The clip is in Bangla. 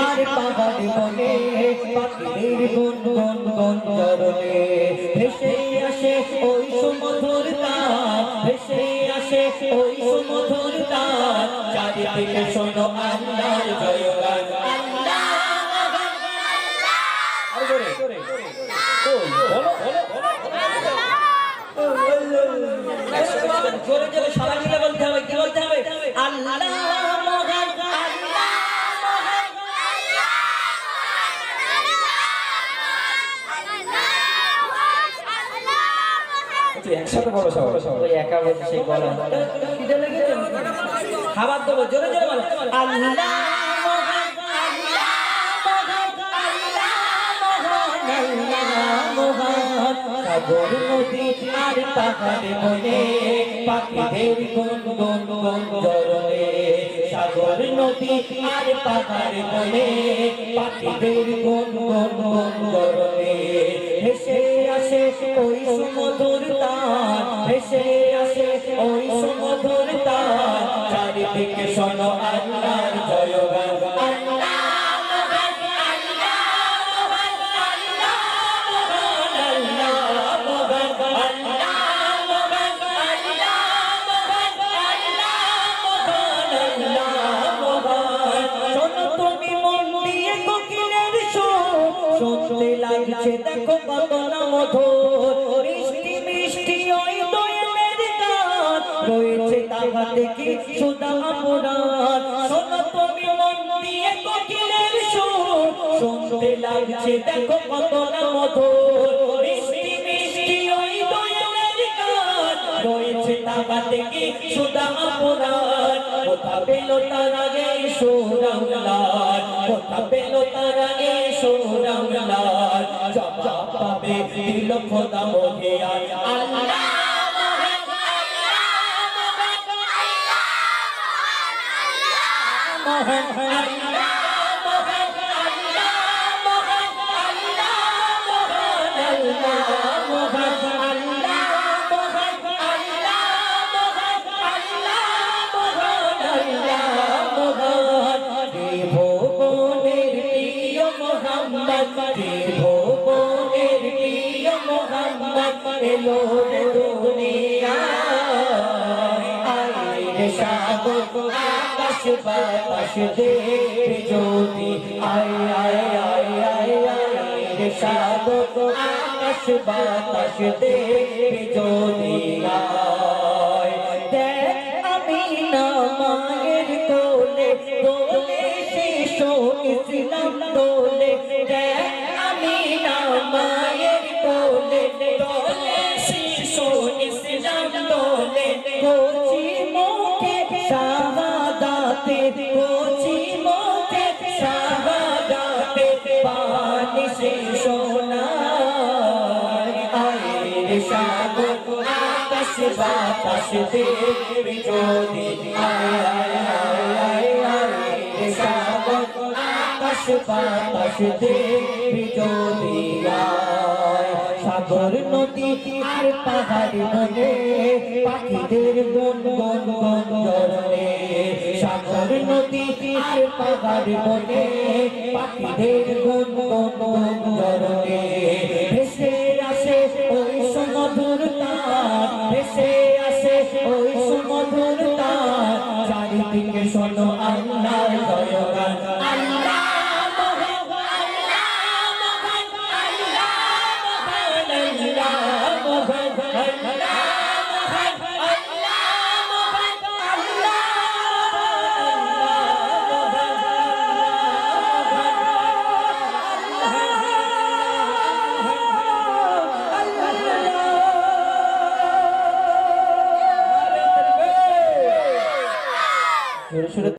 আর পাহাড় বনে পাখিদের গুন গুন গুন জরনে ভেসে আসে ওই সুমধুর তার ভেসে আসে ওই সুমধুর তার। চারিদিকে শোনো আল্লাহর জয়গান। জোরে একটু একসাথে বলো সবাই। ওই একা বলছে সেই গলা খাবার দেবো জোরে জোরে বলো আল্লাহ মহান আল্লাহ মহান আল্লাহ মহান আল্লাহ মহান সাগর নদী আর পাহাড় বনে পাখিদের গুন গুন গুন সাগর নদী আর পাহাড় বনে পাখিদের গুন গুন গুন জরনে ভেসে আসে ওই সুমধুর ভেসে আসে ওই সমুদ্র তার। চারিদিকে শোনো আল্লাহর জয়গান দেখো কত না মধুর। মিষ্টি ওই দোয়েলের গান রয়েছে তাহাতে কি সুদা পুরাণ শোনো তুমি মন দিয়ে কোকিলের সুর। শুনতে লাগছে দেখো কত না মধুর। মিষ্টি মিষ্টি ওই দোয়েলের গান। রয়েছে তাহাতে কি সুদা পুরাণ কোথা পেল তার আগে সুরামলাল কোথা পেল তার আগে সুরামলাল জবা পাবে দিল খোদা মোহে আল্লাহ Mohammed, Mohammed, Mohammed, এলো দুনিয়া। আইরে সাব আকাশ বাতাস দেব জ্যোতি আই আই আই আই, আইরে সাব আকাশ বাতাস দেব জ্যোতি আয়, দেখ আমি না মায়ের কোলে, বলে শিশু ইসলাম তো। সাগর আকাশ বাতাস দেবী যদি আয় আয় আয় আয় সাগর আকাশ বাতাস দেবী যদি আয় সাগর নদী আর পাহাড় বনে পাখিদের বন বন জরনে সাগর নদী আর পাহাড় বনে পাখিদের বন বন হলো আল্লাহর দয়াবান আল্লাহ আল্লাহ আল্লাহ আল্লাহ জোরে সুরে